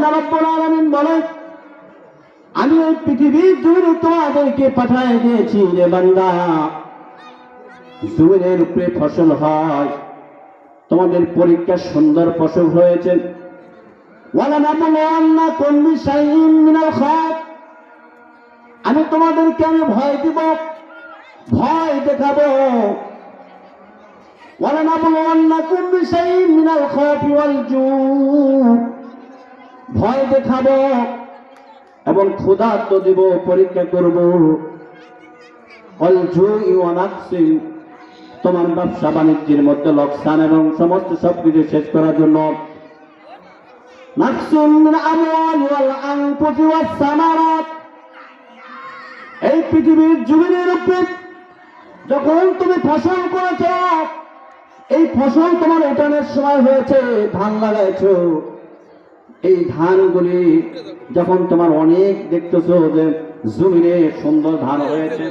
আল্লাহ রব্বুল আলামিন বলেন আমি এই পৃথিবীর জমিনে তোমাদেরকে পাঠায় দিয়েছি রে বান্দা। জমিনের উপরে ফসল হয়, তোমাদের পরীক্ষা সুন্দর ফসল হয়েছে। মিনাল আমি তোমাদেরকে আমি ভয় দিব, ভয় দেখাবো। ওয়ালানাবলুয়ান্নাকুম বিশাইইন মিনাল খাওফি ওয়াল জু ভয় দেখাবো এবং ক্ষুধার্ত দিব পরীক্ষা করব। তোমার ব্যবসা বাণিজ্যের মধ্যে লোকসান এবং সমস্ত সবকিছু শেষ করার জন্য। এই পৃথিবীর জমিনের উপরে যখন তুমি ফসল করেছ, এই ফসল তোমার ওঠানোর সময় হয়েছে, ধান লাগাইছো। এই ধানগুলি যখন তোমার অনেক দেখতেছো যে জমিনে সুন্দর ধান হয়েছে,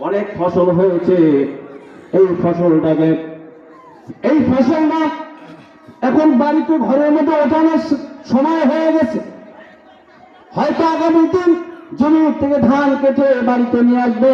অনেক ফসল হয়েছে, এই ফসলটাকে, এই ফসলটা এখন বাড়িতে ঘরের মধ্যে ওঠানোর সময় হয়ে গেছে। হয়তো আগামী দিন জমি থেকে ধান কেটে বাড়িতে নিয়ে আসবে।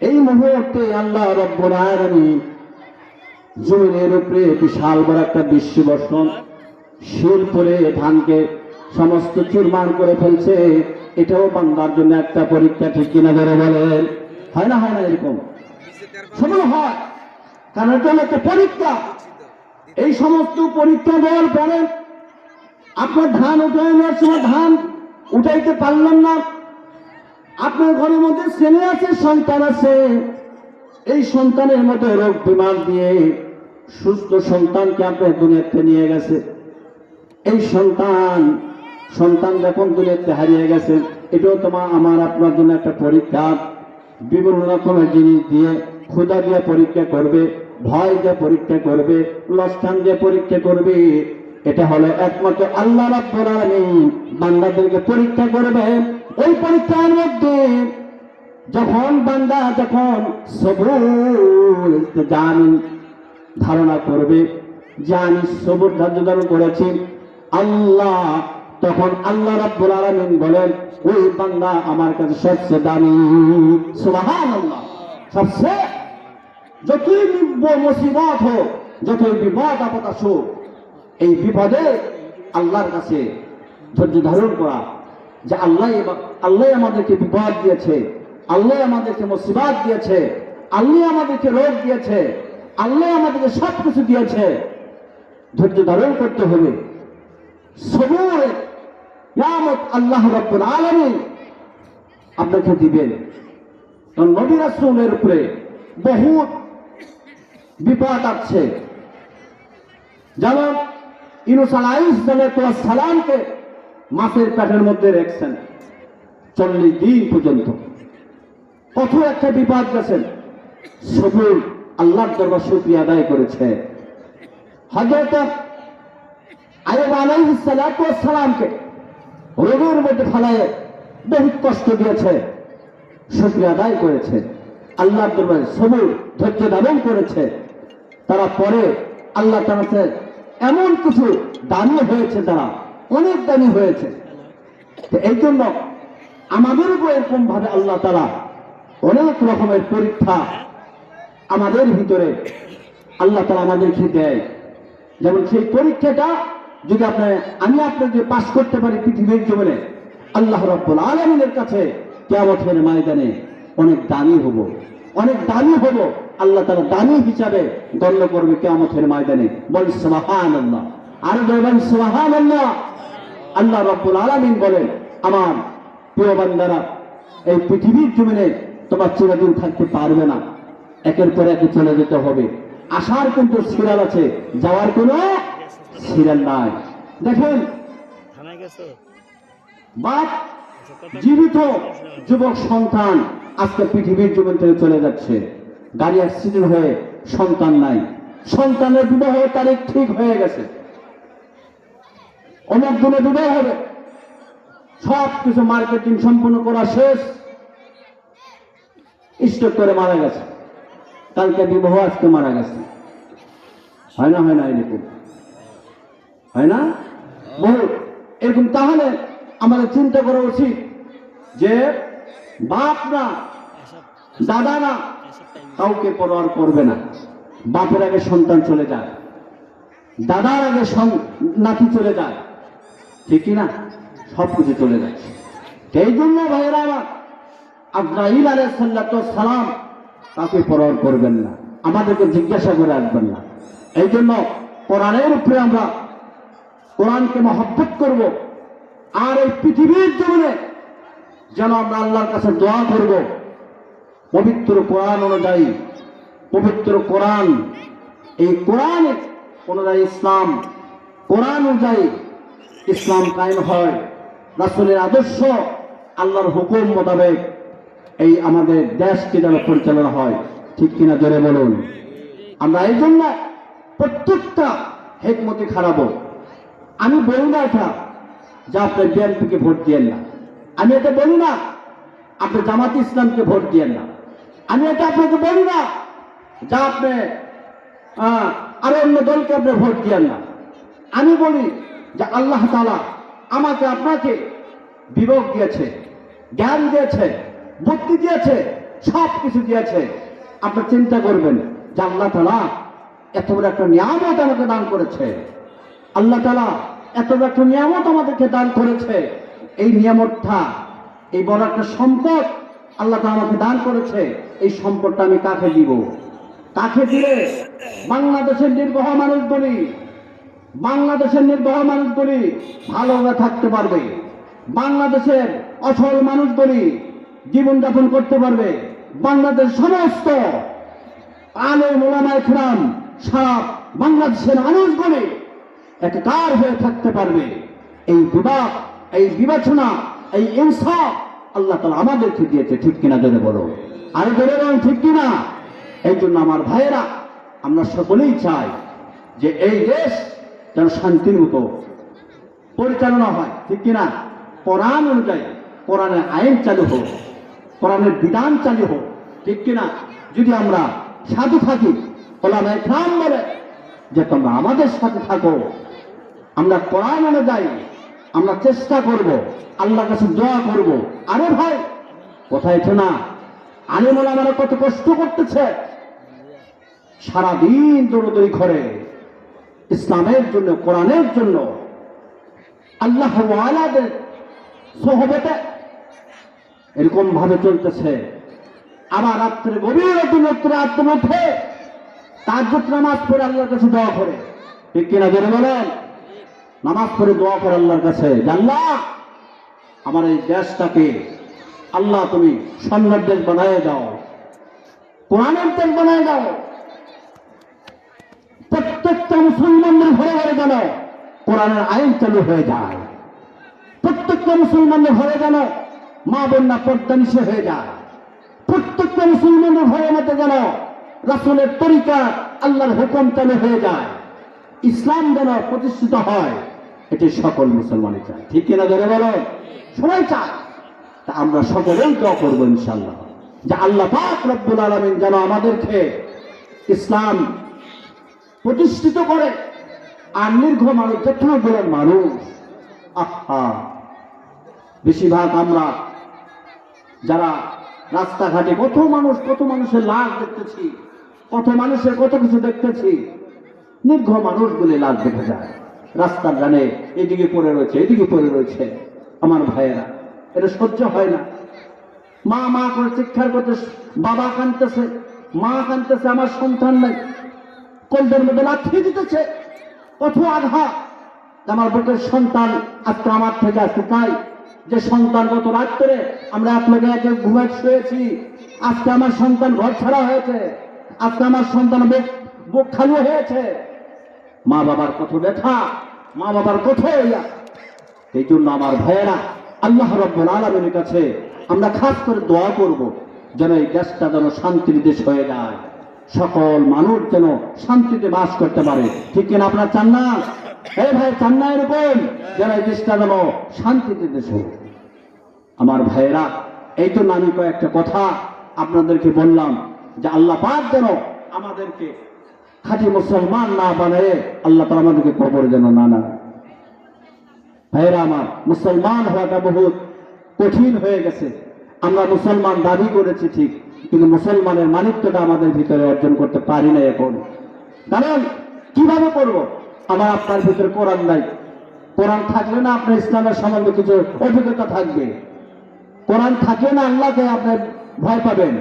এই মুহূর্তে আল্লাহ রব্বুল আলামিন জমিনের উপরে বিশাল বড় একটা বিশ্ব বর্ষণ শিল পরে ধানকে সমস্ত চুরমার করে ফেলছে। এটাও বান্দার জন্য একটা পরীক্ষা, ঠিক কিনা ধরে বলেন? হয় না হয় না এরকম? সময় হয়। কারণ এটা একটা পরীক্ষা। এই সমস্ত পরীক্ষা দেওয়ার পরে আপনার ধান উঠায় নেওয়ার সময় ধান উঠাইতে পারলাম না। আপনার ঘরের মধ্যে ছেলে আছে, সন্তান আছে। এই সন্তানের মধ্যে রোগ বিমার দিয়ে সুস্থ সন্তানকে আপনার দুনিয়াতে নিয়ে গেছে। এই সন্তান সন্তান যখন দুনিয়াতে হারিয়ে গেছে, এটাও তোমার আমার আপনার জন্য একটা পরীক্ষা। বিভিন্ন রকমের জিনিস দিয়ে ক্ষুদা দিয়ে পরীক্ষা করবে, ভয় দিয়ে পরীক্ষা করবে লস্টান দিয়ে পরীক্ষা করবে। এটা হলো একমাত্র আল্লাহ বান্দাদেরকে পরীক্ষা করবে। ওই পরীক্ষার মধ্যে যখন বান্দা যখন সবুর জানি ধারণা করবে, যে আমি সবুর ধার্য ধারণ করেছি আল্লাহ তখন আল্লাহ রাব্বুল আলামিন বলেন, ওই বান্দা আমার কাছে সবচেয়ে দামি। সুবহানাল্লাহ। সবচেয়ে যতই বিপ- মুসিবত হোক, যতই বিপদ আপদ আসুক এই বিপদে আল্লাহর কাছে ধৈর্য ধারণ করা, যে আল্লাহ আল্লাহ আমাদেরকে বিপদ দিয়েছে, আল্লাহ আমাদেরকে মুসিবত দিয়েছে, আল্লাহ আমাদেরকে রোগ দিয়েছে, আল্লাহ আমাদেরকে সব কিছু দিয়েছে। ধৈর্য ধারণ করতে হবে। সবুর। নিয়ামত আল্লাহ রব্বুল আলামিন আপনাকে দিবেন। নবী রাসূলের উপরে বহুত বিপদ আছে যেমন ইনুস আলাইহিস সালামকে মাছের পেটের মধ্যে রেখেছেন। চল্লিশ দিন পর্যন্ত। কত একটা বিপদ গেছেন সবুর আল্লাহর দরবার শুকরিয়া আদায় করেছে। হজরত আয়ব আলাইহিস সালামকে রোগের মধ্যে ফেলায় বহুত কষ্ট দিয়েছে, শুক্রিয়া আদায় করেছে। আল্লাহর দরবারে সবুর, ধৈর্য ধারণ করেছে। তারা পরে আল্লাহ তার এমন কিছু দামি হয়েছে তারা, অনেক দামি হয়েছে। এই জন্য আমাদের উপর এরকম ভাবে আল্লাহ তারা অনেক রকমের পরীক্ষা আমাদের ভিতরে আল্লাহ তারা আমাদেরকে দেয়। যেমন সেই পরীক্ষাটা যদি আপনার আমি আপনাকে পাশ করতে পারি পৃথিবীর জীবনে আল্লাহ রব্বুল আলমিনের কাছে কেমতের ময়দানে অনেক দামি হব। অনেক দামি হব। আল্লাহ তারা দামি হিসাবে গণ্য করবে কেমতের ময়দানে। বল সোহান আল্লাহ আর বলবেন সোহান আল্লাহ আল্লাহ রব্বুল আলমিন বলেন, আমার প্রিয় বান্দারা, এই পৃথিবীর জমিনে তোমার চিরদিন থাকতে পারবে না। একের পর একে চলে যেতে হবে। আসার কিন্তু সিরিয়াল আছে, যাওয়ার কোনো সিরিয়াল নাই। দেখেন বাপ জীবিত যুবক সন্তান আজকে পৃথিবীর জীবন থেকে চলে যাচ্ছে। গাড়ি অ্যাক্সিডেন্ট হয়ে সন্তান নাই। সন্তানের বিবাহ তারিখ ঠিক হয়ে গেছে। অনেক দিনে বিবাহ হবে। সব কিছু মার্কেটিং সম্পূর্ণ করা শেষ। স্টক করে মারা গেছে। কালকে বিবাহ আজকে মারা গেছে। হয় না হয় না এরকম হয় না? বহুত এরকম তাহলে আমাদের চিন্তা করা উচিত যে বাপ না দাদা না কাউকে পরোয়ার করবে না। বাপের আগে সন্তান চলে যায়। দাদার আগে নাতি চলে যায়। ঠিক না? সব কিছু চলে যায়। এই জন্য ভাইয়েরা আমার আব্রাহিম সালাম কাউকে পরোয়ার করবেন না। আমাদেরকে জিজ্ঞাসা করে আসবেন না। এই জন্য কোরআনের উপরে আমরা কোরআনকে মহব্বত করব আর এই পৃথিবীর জীবনে যেন আমরা আল্লাহর কাছে দোয়া করব। পবিত্র কোরআন অনুযায়ী, পবিত্র কোরআন, এই কোরআন অনুযায়ী ইসলাম, কোরআন অনুযায়ী ইসলাম কায়েম হয়। রাসূলের আদর্শ আল্লাহর হুকুম মোতাবেক এই আমাদের দেশকে যেন পরিচালনা হয়। ঠিক কিনা জোরে বলুন? আমরা এই জন্য প্রত্যেকটা হেকমতি খারাপ আমি বলি না এটা, যে আপনি বিএনপিকে ভোট দিয়েন না। আমি এটা বলি না, আপনি জামাত ইসলামকে ভোট দিয়েন না। আমি এটা আপনাকে বলি না, যা আপনি আরও অন্য দলকে আপনি ভোট দিয়েন না। আমি বলি যে আল্লাহ তালা আমাকে আপনাকে বিবেক দিয়েছে, জ্ঞান দিয়েছে, বুদ্ধি দিয়েছে সব কিছু দিয়েছে। আপনি চিন্তা করবেন যে আল্লাহ তালা এত বড় একটা নিয়ামত আমাকে দান করেছে। আল্লাহ তালা এত একটা নিয়ামত আমাদেরকে দান করেছে। এই নিয়ামতটা, এই বড় একটা সম্পদ আল্লাহ তালা আমাকে দান করেছে। এই সম্পদটা আমি কাকে দিব? কাকে দিলে? বাংলাদেশের নির্বাহ মানুষগুলি বাংলাদেশের নির্বাহ মানুষগুলি ভালোভাবে থাকতে পারবে। বাংলাদেশের অসল মানুষগুলি জীবনযাপন করতে পারবে। বাংলাদেশ সমস্ত আলে মোলামায় খেরাম সারা বাংলাদেশের মানুষগুলি একাকার হয়ে থাকতে পারবে। এই বিভাগ এই বিবেচনা, এই ইনসাফ আল্লাহ তালা আমাদেরকে দিয়েছে, ঠিক কিনা জোরে বলো। আরও জোরে বলুন ঠিক কিনা? এই জন্য আমার ভাইয়েরা, আমরা সকলেই চাই যে এই দেশ যেন শান্তির মতো পরিচালনা হয়, ঠিক কিনা? কোরআন অনুযায়ী, কোরআনের আইন চালু হোক, কোরআনের বিধান চালু হোক, ঠিক কিনা? যদি আমরা সাধু থাকি ওলামা ইকরাম বলে যে তোমরা আমাদের সাথে থাকো আমরা কোরআন অনুযায়ী আমরা চেষ্টা করব, আল্লাহর কাছে দোয়া করব। আরে ভাই কোথায় না। আলিম ওলামারা কত কষ্ট করতেছে। সারাদিন দৌড়দৌড়ি করে। ইসলামের জন্য, কোরআনের জন্য। আল্লাহ সহবতে এরকম ভাবে চলতেছে। আবার রাত্রে গভীর রাত্রে উঠে তার নামাজ পড়ে আল্লাহর কাছে দোয়া করে। ঠিক কিনা জেনে বলেন? নামাজ পড়ে দোয়া করে আল্লাহর কাছে আল্লাহ আমার এই দেশটাকে আল্লাহ তুমি সম্রাট দেশ বানায় দাও, কোরআনের দেশ বানায় দাও, প্রত্যেকটা মুসলমানদের ঘরে ঘরে যেন কোরআনের আইন চালু হয়ে যায়, প্রত্যেকটা মুসলমানদের ঘরে যেন মা বন্যা পর্দা নিষে হয়ে যায়, প্রত্যেকটা মুসলমানের ঘরের মধ্যে যেন রাসুলের তরিকা আল্লাহর হুকুম চালু হয়ে যায়, ইসলাম যেন প্রতিষ্ঠিত হয়। এটি সকল মুসলমানই চায়। ঠিক কিনা ধরে বলো? সবাই চায়। তা আমরা সকলেই দোয়া করব ইনশাল্লাহ যে আল্লাহ পাক রব্বুল আলমিন যেন আমাদেরকে ইসলাম প্রতিষ্ঠিত করে আর নির্ঘ মানুষ যেখানে বলেন মানুষ। আহা বেশিরভাগ আমরা যারা রাস্তাঘাটে কত মানুষ, কত মানুষের লাশ দেখতেছি, কত মানুষের কত কিছু দেখতেছি, নির্ঘ মানুষগুলি লাশ দেখে যায়। রাস্তার ডানে, এদিকে পড়ে রয়েছে, এদিকে পড়ে রয়েছে। আমার ভাইয়েরা, এটা সহ্য হয় না। মা মা করে চিৎকার করতে, বাবা কানতেছে মা কানতেছে আমার সন্তান নাই। কলদের মধ্যে লাথিয়ে দিতেছে। কত আঘাত। আমার বুকের সন্তান আজকে আমার থেকে আজকে তাই যে সন্তান গত রাত্রে আমরা আপনাকে একে ঘুমায় শুয়েছি, আজকে আমার সন্তান ঘর ছাড়া হয়েছে। আজকে আমার সন্তান বুক খালি হয়েছে। মা বাবার কত ব্যথা, মা বাবার কত এই জন্য আমার ভাইয়েরা, আল্লাহ রব্বুল আলমের কাছে আমরা খাস করে দোয়া করব, যেন এই দেশটা যেন শান্তির দেশ হয়ে যায়। সকল মানুষ যেন শান্তিতে বাস করতে পারে। ঠিক কিনা আপনার চান না এই ভাই চান না এরকম? যেন এই দেশটা যেন শান্তিতে দেশ হোক। আমার ভাইয়েরা এই জন্য আমি কয়েকটা কথা আপনাদেরকে বললাম, যে আল্লাহ পাক যেন আমাদেরকে খাঁটি মুসলমান না বানায় আল্লাহ তালা আমাদেরকে কবর যেন না না ভাইরা আমার, মুসলমান হওয়াটা বহুত কঠিন হয়ে গেছে। আমরা মুসলমান দাবি করেছি ঠিক, কিন্তু মুসলমানের মানিত্যটা আমাদের ভিতরে অর্জন করতে পারি না এখন। কারণ কীভাবে করব? আমার আপনার ভিতরে কোরআন নাই। কোরআন থাকলে না আপনার ইসলামের সম্বন্ধে কিছু অভিজ্ঞতা থাকবে। কোরআন থাকলে না আল্লাহকে আপনি ভয় পাবেন।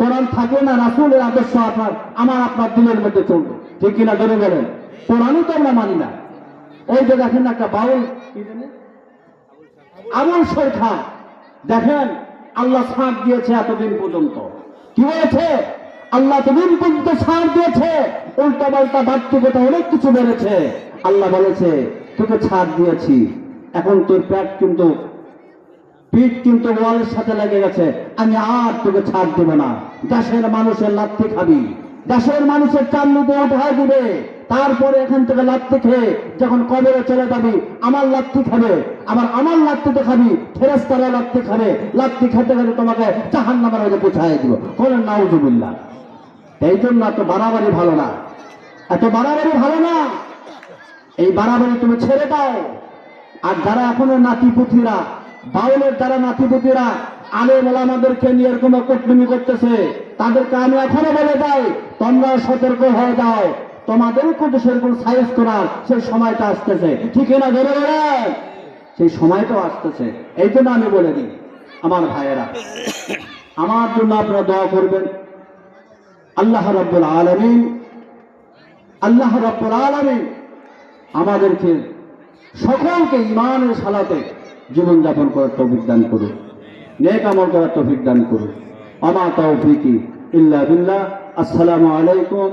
কোরআন থাকলে না রাসুলের আদর্শ আপনার? আমার আপনার দিনের মধ্যে চলবে। ঠিক কিনা ধরে বলেন? কোরআনই তো আমরা মানি না। ওই যে দেখেন একটা বাউল? আবুল সরখা। দেখেন, আল্লাহ ছাড় দিয়েছে এতদিন পর্যন্ত। কি বলেছে? আল্লাহ এতদিন পর্যন্ত ছাড় দিয়েছে। উল্টা পাল্টা বাড়তিকতা অনেক কিছু বেড়েছে আল্লাহ বলেছে, তোকে ছাড় দিয়েছি। এখন তোর পেট কিন্তু পিঠ কিন্তু ওয়ালের সাথে লেগে গেছে। আমি আর তোকে ছাড় দেব না। দেশের মানুষের লাত্তি খাবি। দেশের মানুষের চান্দিতে উঠায় দিবে। তারপরে এখান থেকে লাত্তি খেয়ে যখন কবরে চলে যাবি, আমার লাত্তি খাবে। আবার আমার লাত্তিতে খাবি ফেরেস্তারা লাত্তি খাবে। লাত্তি খেতে গেলে তোমাকে চাহান নামার মধ্যে পুছাই দিব। বলেন, নাউজুবিল্লাহ। এই জন্য এত বাড়াবাড়ি ভালো না। এত বাড়াবাড়ি ভালো না। এই বাড়াবাড়ি তুমি ছেড়ে দাও। আর যারা এখনও নাতিপুতিরা বাউলের যারা নাতিপুতিরা আলে আমাদেরকে নিয়ে এরকম কটলুমি করতেছে, তাদেরকে আমি এখনও বলে যাই তোমরা সতর্ক হয়ে যাও। তোমাদের কিন্তু সেরকম সাইজ করার সেই সময়টা আসতেছে। ঠিক না ধরে সেই সময়টাও আসতেছে। এই জন্য আমি বলে দিই, আমার ভাইয়েরা, আমার জন্য আপনারা দোয়া করবেন। আল্লাহ রব্বুল আলমিন, আল্লাহ রব্বুল আলমিন আমাদেরকে সকলকে ইমানের সালাতে জীবনযাপন করার তৌফিক দান করুক নেক আমল করার তৌফিক দান করুক আমা তৌফিকি ইল্লা বিল্লাহ। আসসালামু আলাইকুম।